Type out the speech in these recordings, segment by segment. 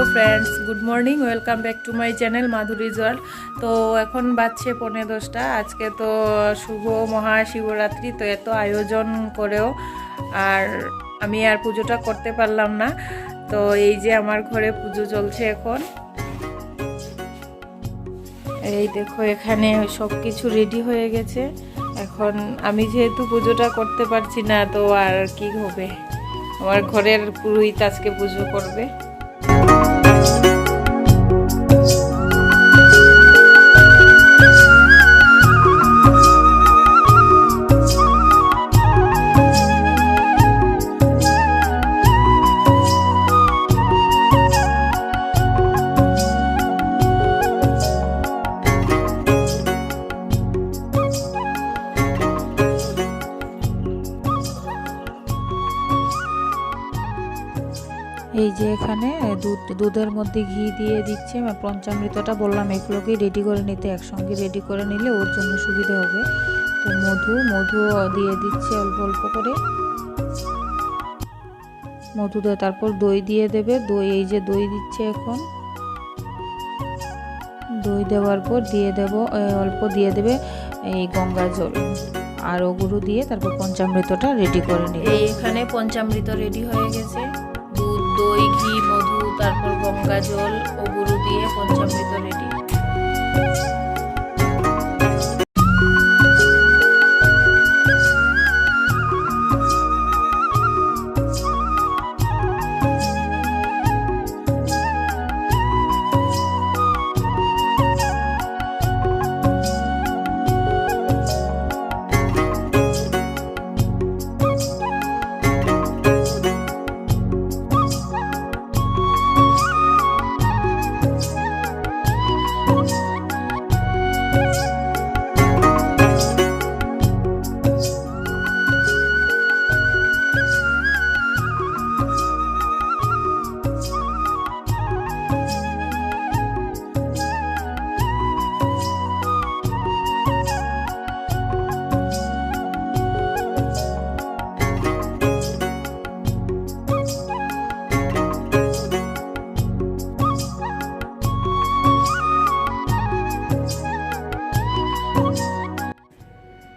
Hello friends, good morning, welcome back to my channel Madhuri's জল। তো এখন বাজছে পৌনে দশটা, আজকে তো শুভ মহাশিবরাত্রি, তো এত আয়োজন করেও আর আমি আর পুজোটা করতে পারলাম না। তো এই যে আমার ঘরে পুজো চলছে এখন। এই দেখো, এখানে সব কিছু রেডি হয়ে গেছে। এখন আমি যেহেতু পুজোটা করতে পারছি না, তো আর কি হবে? আমার ঘরের পুরোহিত আজকে পুজো করবে। এই যে এখানে দুধ, দুধের মধ্যে ঘি দিয়ে দিচ্ছে। পঞ্চামৃতটা বললাম, এগুলোকেই রেডি করে নিতে, একসঙ্গে রেডি করে নিলে ওর জন্য সুবিধা হবে। তো মধু মধু দিয়ে দিচ্ছে অল্প অল্প করে। মধু দিয়ে তারপর দই দিয়ে দেবে। দই, এই যে দই দিচ্ছে এখন। দই দেওয়ার পর দিয়ে দেব অল্প দিয়ে দেবে এই গঙ্গা জল। আর ওগুলো দিয়ে তারপর পঞ্চামৃতটা রেডি করে নিই এই এখানে পঞ্চামৃত রেডি হয়ে গেছে। ঘি মধু তারপর গঙ্গা জল ও গুরু দিয়ে পঞ্চামৃত রেডি।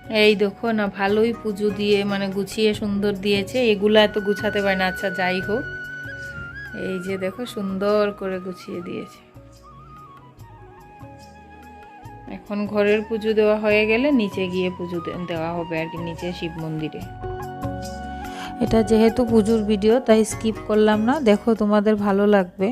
এই দেখো না, ভালোই পুজো দিয়ে মানে গুছিয়ে সুন্দর দিয়েছে। এগুলো এত গুছাতে পারে না আচ্ছা যাই হোক। এই যে দেখো, সুন্দর করে গুছিয়ে দিয়েছে। এখন ঘরের পুজো দেওয়া হয়ে গেলে নিচে গিয়ে পুজো দেওয়া হবে আর কি, নিচে শিব মন্দিরে। এটা যেহেতু পুজোর ভিডিও, তাই স্কিপ করলাম না। দেখো তোমাদের ভালো লাগবে।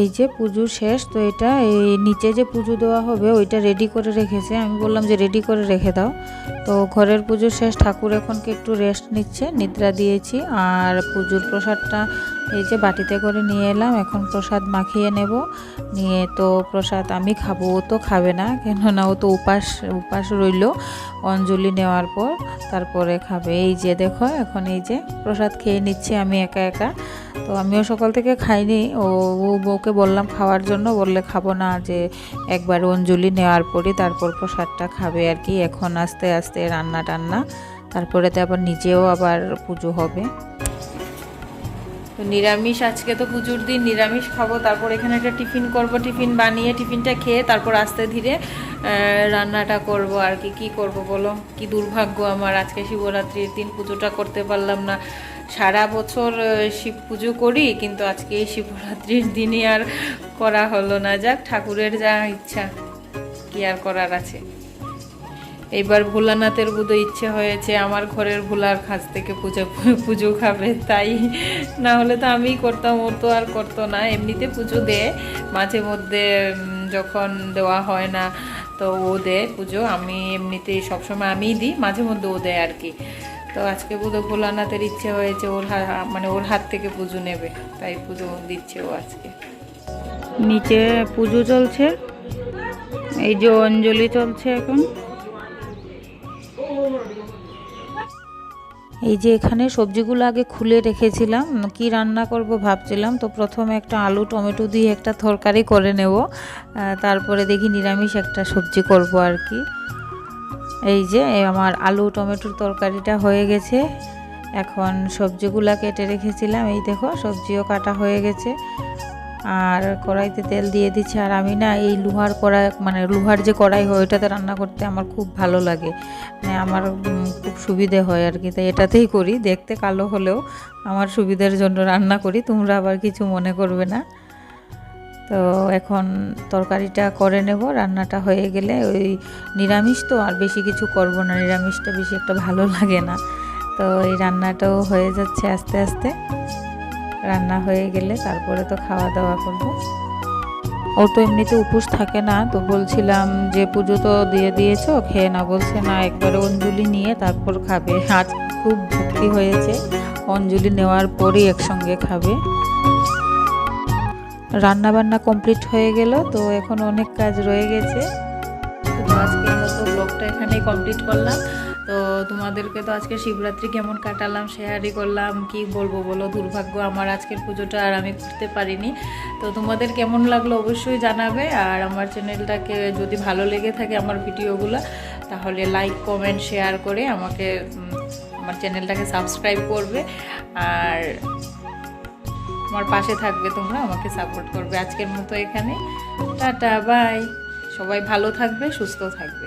এই যে পুজো শেষ, তো এটা এই নিচে যে পুজো দেওয়া হবে, ওইটা রেডি করে রেখেছে। আমি বললাম যে রেডি করে রেখে দাও। তো ঘরের পুজো শেষ ঠাকুর এখনকে একটু রেস্ট নিচ্ছে, নিদ্রা দিয়েছি। আর পুজোর প্রসাদটা এই যে বাটিতে করে নিয়ে এলাম, এখন প্রসাদ মাখিয়ে নেব। নিয়ে তো প্রসাদ আমি খাব, ও তো খাবে না, কেননা ও তো উপাস উপাস রইল অঞ্জলি নেওয়ার পর, তারপরে খাবে। এই যে দেখো, এখন এই যে প্রসাদ খেয়ে নিচ্ছি আমি একা একা। তো আমিও সকাল থেকে খাইনি ও বউকে বললাম খাওয়ার জন্য, বললে খাব না, যে একবার অঞ্জলি নেওয়ার পরই তারপর প্রসাদটা খাবে আর কি। এখন আস্তে আস্তে রান্না টান্না। তারপরে তো আবার নিজেও আবার পুজো হবে। নিরামিষ, আজকে তো পুজোর দিন, নিরামিষ খাব। তারপর এখানে একটা টিফিন করব, টিফিন বানিয়ে টিফিনটা খেয়ে তারপর আস্তে ধীরে রান্নাটা করব আর কি। কি করব বলো? কি দুর্ভাগ্য আমার, আজকে শিবরাত্রির দিন পুজোটা করতে পারলাম না। সারা বছর শিব পুজো করি, কিন্তু আজকে এই শিবরাত্রির দিনই আর করা হলো না। যাক, ঠাকুরের যা ইচ্ছা, কি আর করার আছে? এইবার ভোলানাথের বুধ ইচ্ছে হয়েছে আমার ঘরের ভোলার কাছ থেকে পুজো পুজো খাবে, তাই না হলে তো আমিই করতাম ও তো আর করতো না। এমনিতে পুজো দেয়, মাঝে মধ্যে যখন দেওয়া হয় না, তো ও দেয় পুজো। আমি এমনিতেই সবসময় আমিই দিই, মাঝে মধ্যে ও দেয় আর কি। তো আজকে পুজো ভোলানাথের ইচ্ছে হয়েছে, ওর মানে ওর হাত থেকে পুজো নেবে, তাই পুজো দিচ্ছে ও আজকে। নিচে পুজো চলছে, এই যে অঞ্জলি চলছে এখন। এই যে এখানে সবজিগুলো আগে খুলে রেখেছিলাম, কি রান্না করব ভাবছিলাম। তো প্রথমে একটা আলু, টমেটো দিয়ে একটা তরকারি করে নেব। তারপরে দেখি নিরামিষ একটা সবজি করব আর কি। এই যে আমার আলু, টমেটোর তরকারিটা হয়ে গেছে। এখন সবজিগুলো কেটে রেখেছিলাম। এই দেখো, সবজিও কাটা হয়ে গেছে। আর কড়াইতে তেল দিয়ে দিচ্ছে। আর আমি না এই লোহার কড়াই মানে লোহার যে কড়াই হয়, ওইটাতে রান্না করতে আমার খুব ভালো লাগে। মানে আমার খুব সুবিধে হয় আর কি। তাই এটাতেই করি। দেখতে কালো হলেও আমার সুবিধার জন্য রান্না করি। তোমরা আবার কিছু মনে করবে না। তো এখন তরকারিটা করে নেব। রান্নাটা হয়ে গেলে ওই নিরামিষ তো, আর বেশি কিছু করব না। নিরামিষটা বেশি একটা ভালো লাগে না। তো এই রান্নাটাও হয়ে যাচ্ছে আস্তে আস্তে। রান্না হয়ে গেলে তারপরে তো খাওয়া দাওয়া করব। ও তো এমনিতে উপোস থাকে না, তো বলছিলাম যে পুজো তো দিয়ে দিয়েছ, খেয়ে না বলছে, না, একবারে অঞ্জলি নিয়ে তারপর খাবে। আজ খুব ভক্তি হয়েছে, অঞ্জলি নেওয়ার পরই একসঙ্গে খাবে। রান্না বান্না কমপ্লিট হয়ে গেল, তো এখন অনেক কাজ রয়ে গেছে। তো আজকের মতো ব্লগটা এখানেই কমপ্লিট করলাম। তো তোমাদেরকে তো আজকে শিবরাত্রি কেমন কাটালাম, শেয়ারই করলাম। কি বলব বলো, দুর্ভাগ্য আমার আজকের পুজোটা আর আমি করতে পারিনি। তো তোমাদের কেমন লাগল অবশ্যই জানাবে, আর আমার চ্যানেলটাকে যদি ভালো লেগে থাকে আমার ভিডিওগুলো, তাহলে লাইক কমেন্ট শেয়ার করে আমাকে আমার চ্যানেলটাকে সাবস্ক্রাইব করবে। আর আমার পাশে থাকবে তোমরা, আমাকে সাপোর্ট করবে আজকের মতো এখানে। টাটা বাই সবাই ভালো থাকবে, সুস্থ থাকবে।